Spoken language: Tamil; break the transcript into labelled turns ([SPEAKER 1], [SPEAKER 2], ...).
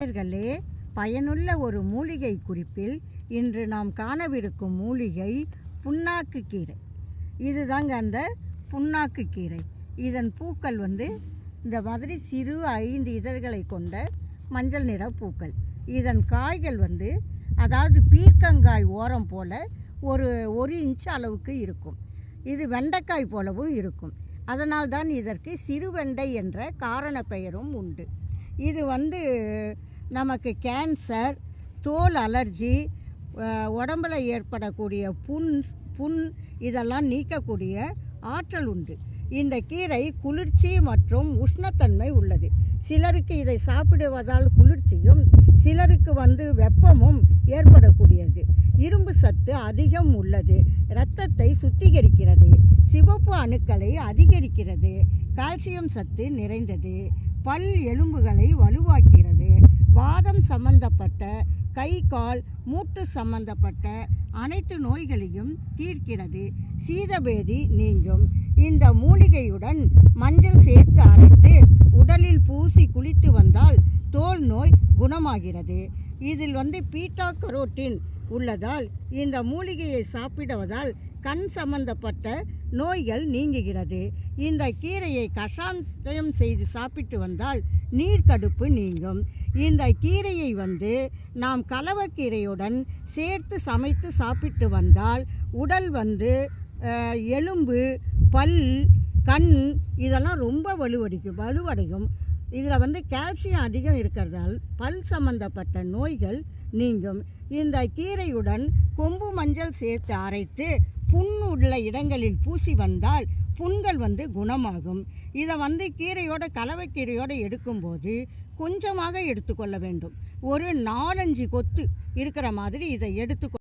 [SPEAKER 1] நேர்களே பயனுள்ள ஒரு மூலிகை குறிப்பில் இன்று நாம் காணவிருக்கும் மூலிகை புண்ணாக்கு கீரை இதுதாங்க அந்த புண்ணாக்கு கீரை இதன் பூக்கள் வந்து இந்த மாதிரி சிறு ஐந்து இதழ்களை கொண்ட மஞ்சள் நிற பூக்கள். இதன் காய்கள் வந்து அதாவது பீர்க்கங்காய் ஓரம் போல ஒரு ஒரு இன்ச் அளவுக்கு இருக்கும். இது வெண்டைக்காய் போலவும் இருக்கும். அதனால் தான் இதற்கு சிறுவெண்டை என்ற காரண பெயரும் உண்டு. இது வந்து நமக்கு கேன்சர் தோல் அலர்ஜி உடம்பில் உடம்புல ஏற்படக்கூடிய புண் புண் இதெல்லாம் நீக்கக்கூடிய ஆற்றல் உண்டு. இந்த கீரை குளிர்ச்சி மற்றும் உஷ்ணத்தன்மை உள்ளது. சிலருக்கு இதை சாப்பிடுவதால் குளிர்ச்சியும் சிலருக்கு வந்து வெப்பமும் ஏற்படக்கூடியது. இரும்பு சத்து அதிகம் உள்ளது. இரத்தத்தை சுத்திகரிக்கிறது. சிவப்பு அணுக்களை அதிகரிக்கிறது. கால்சியம் சத்து நிறைந்தது. பல் எலும்புகளை வலுவாக்கிறது வாதம் சம்பந்தப்பட்ட கை கால் மூட்டு சம்பந்தப்பட்ட அனைத்து நோய்களையும் தீர்க்கிறது. சீதபேதி நீங்கும். இந்த மூலிகையுடன் மஞ்சள் சேர்த்து அரைத்து உடலில் பூசி குளித்து வந்தால் தோல் நோய் குணமாகிறது. இதில் வந்து பீட்டா கரோட்டின் உள்ளதால் இந்த மூலிகையை சாப்பிடுவதால் கண் சம்பந்தப்பட்ட நோய்கள் நீங்குகிறது. இந்த கீரையை கஷாயம் செய்து சாப்பிட்டு வந்தால் நீர்க்கடுப்பு நீங்கும். இந்த கீரையை வந்து நாம் கலவக்கீரையுடன் சேர்த்து சமைத்து சாப்பிட்டு வந்தால் உடல் வந்து எலும்பு பல் கண் இதெல்லாம் ரொம்ப வலுவடைக்கும் வலுவடையும். இதில் வந்து கால்சியம் அதிகம் இருக்கிறதால் பல் சம்பந்தப்பட்ட நோய்கள் நீங்கும். இந்த கீரையுடன் கொம்பு மஞ்சள் சேர்த்து அரைத்து புண் உள்ள இடங்களில் பூசி வந்தால் புண்கள் வந்து குணமாகும். இதை வந்து கீரையோட கலவைக்கீரையோடு எடுக்கும்போது கொஞ்சமாக எடுத்துக்கொள்ள வேண்டும். ஒரு நாலஞ்சு கொத்து இருக்கிற மாதிரி இதை எடுத்துக்கொ